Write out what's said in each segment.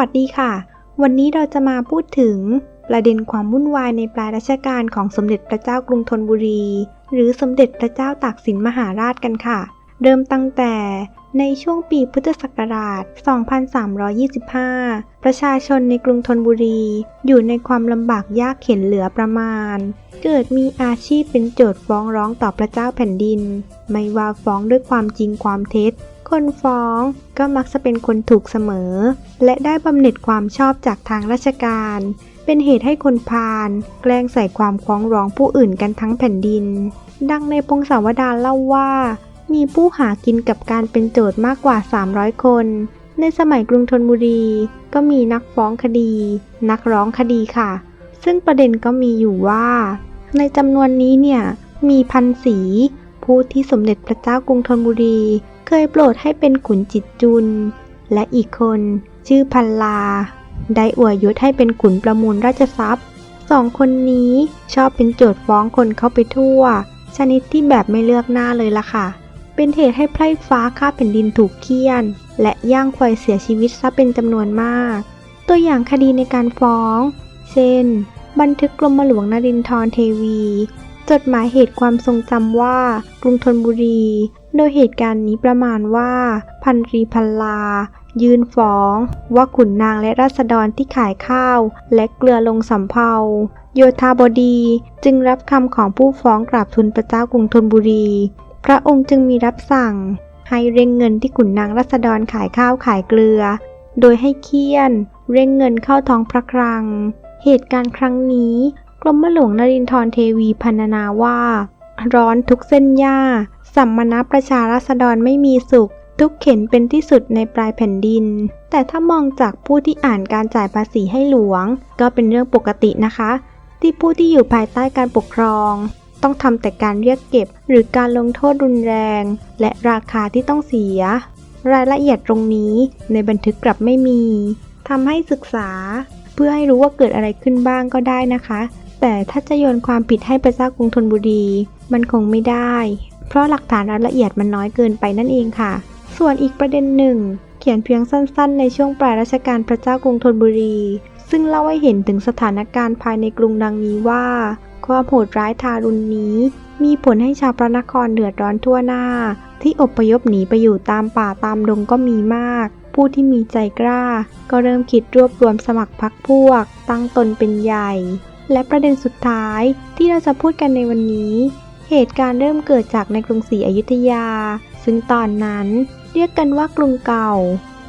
สวัสดีค่ะ วันนี้เราจะมาพูดถึง ประเด็นความวุ่นวายในปลายรัชกาลของสมเด็จพระเจ้ากรุงธนบุรี หรือสมเด็จพระเจ้าตากสินมหาราชกันค่ะ เริ่มตั้งแต่ในช่วงปีพุทธศักราช 2325 ประชาชนในกรุงธนบุรี อยู่ในความลำบากยากเข็นเหลือประมาณ เกิดมีอาชีพเป็นโจทย์ฟ้องร้องต่อพระเจ้าแผ่นดิน ไม่ว่าฟ้องด้วยความจริงความเท็จ คนฟ้องก็มักจะเป็นคนถูกเสมอ และได้บำเหน็จความชอบจากทางราชการ เป็นเหตุให้คนพาลแกล้งใส่ความฟ้องร้องผู้อื่นกันทั้งแผ่นดิน ดังในพงศาวดารเล่าว่า มีผู้หากินกับการเป็นโจทย์มากกว่า 300 คน ในสมัยกรุงธนบุรี ก็มีนักฟ้องคดี นักร้องคดีค่ะ ซึ่งประเด็นก็มีอยู่ว่า ในจำนวนนี้เนี่ยมีพันสีผู้ที่สมเด็จพระเจ้ากรุงธนบุรี เคยโปรดให้เป็นขุนจิตจุลและอีกคนชื่อพันลา ได้อวยยศให้เป็นขุนประมูลราชทรัพย์ สองคนนี้ชอบเป็นโจทย์ฟ้องคนเข้าไปทั่ว ชนิดที่แบบไม่เลือกหน้าเลยล่ะค่ะ เป็นเหตุให้ไพร่ฟ้าข้าแผ่นดินถูกเคี่ยน และย่างควายเสียชีวิตซะเป็นจำนวนมาก ตัวอย่างคดีในการฟ้อง เช่น บันทึกกรมหลวงนรินทรเทวี จดหมายเหตุความทรงจำว่ากรุงธนบุรี โดยเหตุการณ์นี้ประมาณว่า พันรีพันลา ยืนฟ้อง ว่าขุนนางและราษฎรที่ขายข้าว และเกลือลงสำเภาโยธาบดีจึงรับคำของผู้ฟ้องกราบทูลพระเจ้ากรุงธนบุรี พระองค์จึงมีรับสั่ง ให้เร่งเงินที่ขุนนางราษฎรขายข้าวขายเกลือ โดยให้เคี่ยน เร่งเงินเข้าท้องพระคลัง เหตุการณ์ครั้งนี้ กรมหลวงนรินทรเทวีพรรณนาว่า ร้อนทุกเส้นหญ้า สัมมณประชาราษฎรไม่มีสุข ทุกเข็นเป็นที่สุดในปลายแผ่นดิน แต่ถ้ามองจากผู้ที่อ่านการจ่ายภาษีให้หลวง ก็เป็นเรื่องปกตินะคะ ที่ผู้ที่อยู่ภายใต้การปกครอง ต้องทำแต่การเรียกเก็บ หรือการลงโทษรุนแรง และราคาที่ต้องเสีย รายละเอียดตรงนี้ในบันทึกกลับไม่มีทำให้ศึกษา เพื่อให้รู้ว่าเกิดอะไรขึ้นบ้างก็ได้นะคะ แต่ถ้าจะโยนความผิดให้พระเจ้ากรุงธนบุรี มันคงไม่ได้ เพราะหลักฐานรายละเอียดมันน้อยเกินไปนั่นเองค่ะ ส่วนอีกประเด็นหนึ่ง เขียนเพียงสั้นๆ ในช่วงปลายรัชกาลพระเจ้ากรุงธนบุรี ซึ่งเล่าให้เห็นถึงสถานการณ์ภายในกรุงดังนี้ว่า ความโหดร้ายทารุณนี้ มีผลให้ชาวพระนครเดือดร้อนทั่วหน้า ที่อพยพหนีไปอยู่ตามป่าตามดงก็มีมากผู้ที่มีใจกล้า ก็เริ่มคิดรวบรวมสมัครพรรคพวก ตั้งตนเป็นใหญ่ และประเด็นสุดท้ายที่เราจะพูดกันในวันนี้ เหตุการณ์เริ่มเกิดจากในกรุงศรีอยุธยา ซึ่งตอนนั้นเรียกกันว่ากรุงเก่า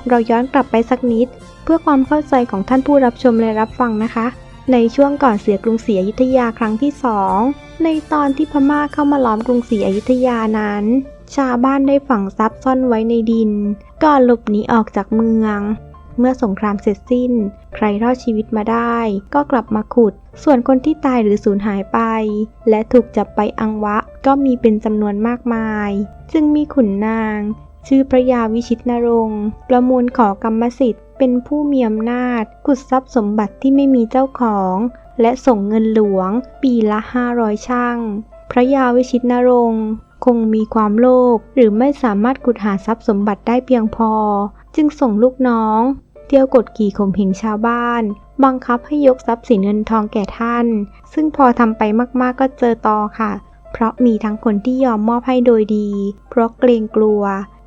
เราย้อนกลับไปสักนิด เพื่อความเข้าใจของท่านผู้รับชมและรับฟังนะคะ ในช่วงก่อนเสียกรุงศรีอยุธยาครั้งที่สองในตอนที่พม่าเข้ามาล้อมกรุงศรีอยุธยานั้น ชาวบ้านได้ฝังทรัพย์ซ่อนไว้ในดิน ก่อนหลบหนีออกจากเมือง เมื่อสงครามเสร็จสิ้น ใครรอดชีวิตมาได้ก็กลับมาขุด ส่วนคนที่ตายหรือสูญหายไป และถูกจับไปอังวะก็มีเป็นจำนวนมากมาย จึงมีขุนนาง ชื่อพระยาวิชิตนรงค์ประมูลขอกรรมสิทธิ์ เป็นผู้มีอำนาจ ขุดทรัพย์สมบัติที่ไม่มีเจ้าของ และส่งเงินหลวง ปีละ500ช่างพระยาวิชิตนรงค์คงมีความโลภหรือไม่สามารถขุดหาทรัพย์สมบัติได้เพียงพอ จึงส่งลูกน้อง เที่ยวกดขี่ข่มเหงชาวบ้าน บังคับให้ยกทรัพย์สินเงินทองแก่ท่าน ซึ่งพอทำไปมากๆก็เจอตอค่ะ เพราะมีทั้งคนที่ยอมมอบให้โดยดี เพราะเกรงกลัว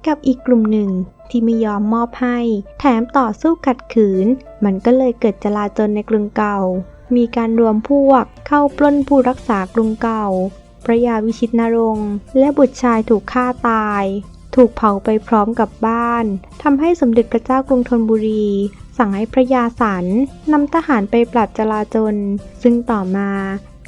กับอีกกลุ่มหนึ่งที่ไม่ยอมมอบให้ แถมต่อสู้ขัดขืน มันก็เลยเกิดจลาจลในกรุงเก่า มีการรวมพวกเข้าปล้นผู้รักษากรุงเก่าพระยาวิชิตนรงค์และบุตรชายถูกฆ่าตาย ถูกเผาไปพร้อมกับบ้านทำให้สมเด็จพระเจ้ากรุงธนบุรี สั่งให้พระยาสันนำทหารไปปราบจลาจลซึ่งต่อมา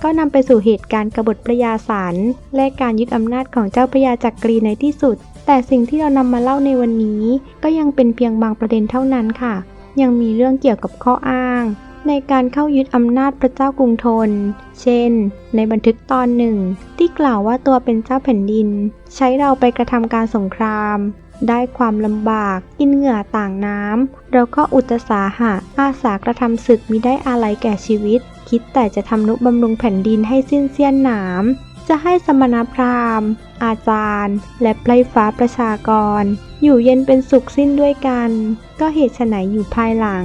ก็นำไปสู่เหตุการณ์กบฏพระยาสันและการยึดอำนาจของเจ้าพระยาจักรีในที่สุด แต่สิ่งที่เรานำมาเล่าในวันนี้ ก็ยังเป็นเพียงบางประเด็นเท่านั้นค่ะ ยังมีเรื่องเกี่ยวกับข้ออ้าง ในการเข้ายึดอำนาจพระเจ้ากรุงธน เช่น ในบันทึกตอนหนึ่ง ที่กล่าวว่าตัวเป็นเจ้าแผ่นดิน ใช้เราไปกระทำการสงคราม ได้ความลำบาก กินเหงื่อต่างน้ำเราก็อุตสาหะ อาสากระทำศึกมิได้อาลัยแก่ชีวิต คิดแต่จะทำนุบำรุงแผ่นดินให้สิ้นเสี้ยนหนามจะให้สมณพราหมณ์ อาจารย์ และไพร่ฟ้าประชากร อยู่เย็นเป็นสุขสิ้นด้วยกัน ก็เหตุไฉนอยู่ภายหลัง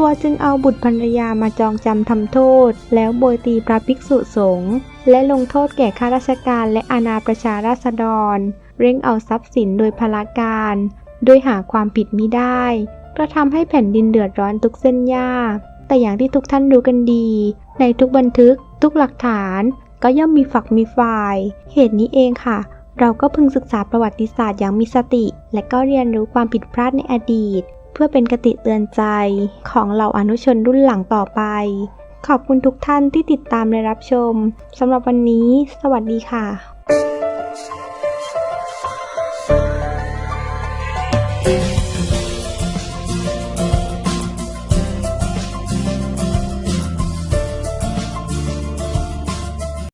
ตัวจึงเอาบุตรภรรยามาจองจำทำโทษ แล้วโบยตีพระภิกษุสงฆ์และลงโทษแก่ข้าราชการและอาณาประชาราษฎร เร่งเอาทรัพย์สินโดยพลาการ โดยหาความผิดมิได้ กระทำให้แผ่นดินเดือดร้อนทุกเส้นหญ้า แต่อย่างที่ทุกท่านรู้กันดี ในทุกบันทึก ทุกหลักฐาน ก็ย่อมมีฝักมีฝ่าย เหตุนี้เองค่ะ เราก็พึงศึกษาประวัติศาสตร์อย่างมีสติ และก็เรียนรู้ความผิดพลาดในอดีต พื่อเป็นกติเตือนใจของเหล่าอนุชนรุ่นหลังต่อไป ขอบคุณทุกท่านที่ติดตามและรับชมสำหรับวันนี้ สวัสดีค่ะ Thank